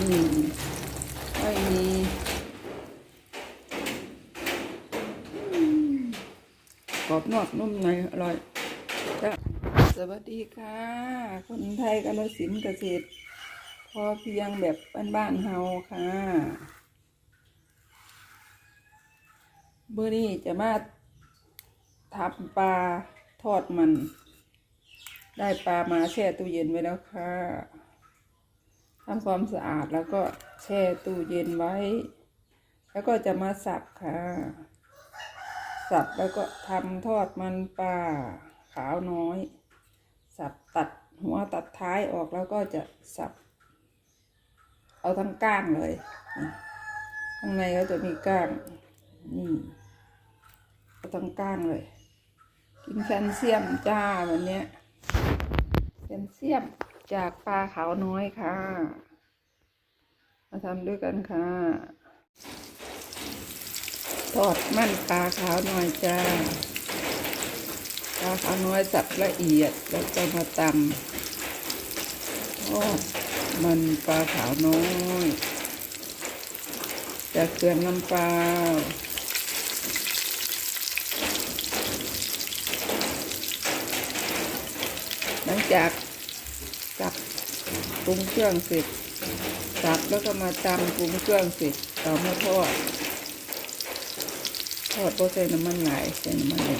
อืมไม่มีกรอบนอกนุ่มในอร่อยสวัสดีค่ะ คนไทยกาลสินเกษตร พอเพียงแบบบ้านๆเฮาค่ะเบอร์นี้จะมาทำปลาทอดมัน ได้ปลามาแช่ตู้เย็นไว้แล้วค่ะ ทำความสะอาดแล้วก็แช่ตู้เย็นไว้ แล้วก็จะมาสับค่ะ สับแล้วก็ทำทอดมันปลาขาวน้อย สับตัดหัวตัดท้ายออกแล้วก็จะสับ เอาทั้งก้างเลย ข้างในก็จะมีก้างนี่เอาทั้งก้างเลย กินแคลเซียมจ้าวันนี้แคลเซียม จากปลาขาวน้อยค่ะ มาทำด้วยกันค่ะ ทอดมันปลาขาวน้อยจ้า ปลาขาวน้อยสับละเอียดแล้วก็มาตำทอดมันปลาขาวน้อย จากเกลือน้ำปลาหลังจาก สับปรุงเครื่องเสร็จสับแล้วก็มาตำปรุงเครื่องเสร็จเอมาทอดทอดเพราะใส่น้ำมันหลายใส่น้ำมันหล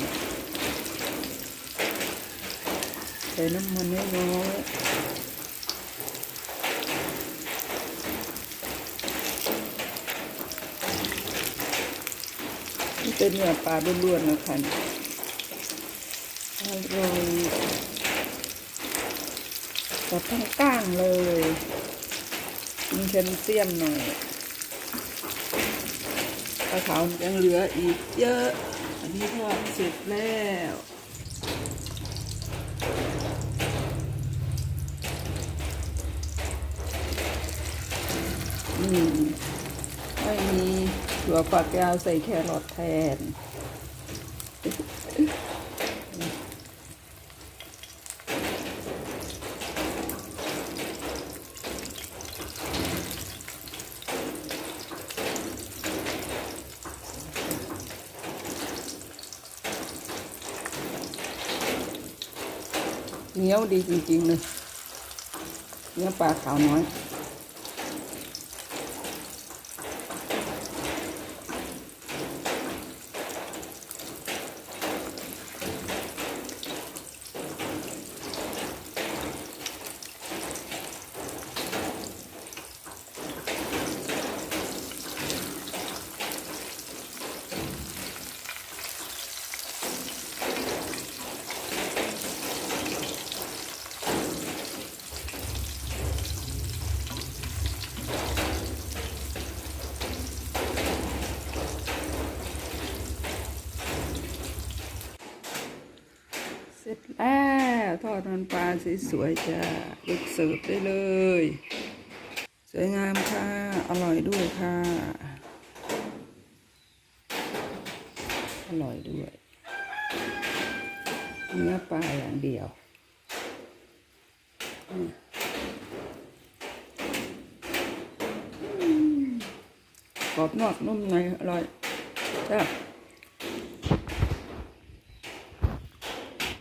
ใส่น้ำมันน้อยๆนี่เป็นเนื้อปลาล้วนๆนะคะนี่อร่อย ตัดทั้งก้างเลยมีแคลเซียมหน่อยปลาขาวยังเหลืออีกเยอะ อันนี้ทอดเสร็จแล้วอืมไม่มีถั่วฝักยาวใส่แครอทแทน เหนียวดีจริงๆเลยเนื้อปลาขาวน้อย แล้วทอดมันปลาสวยๆจ้าลุกเสิร์ฟได้เลย สวยงามค่ะ อร่อยด้วยค่ะ อร่อยด้วยเนื้อปลาอย่างเดียวอืมกรอบนอกนุ่มในอร่อยจ้า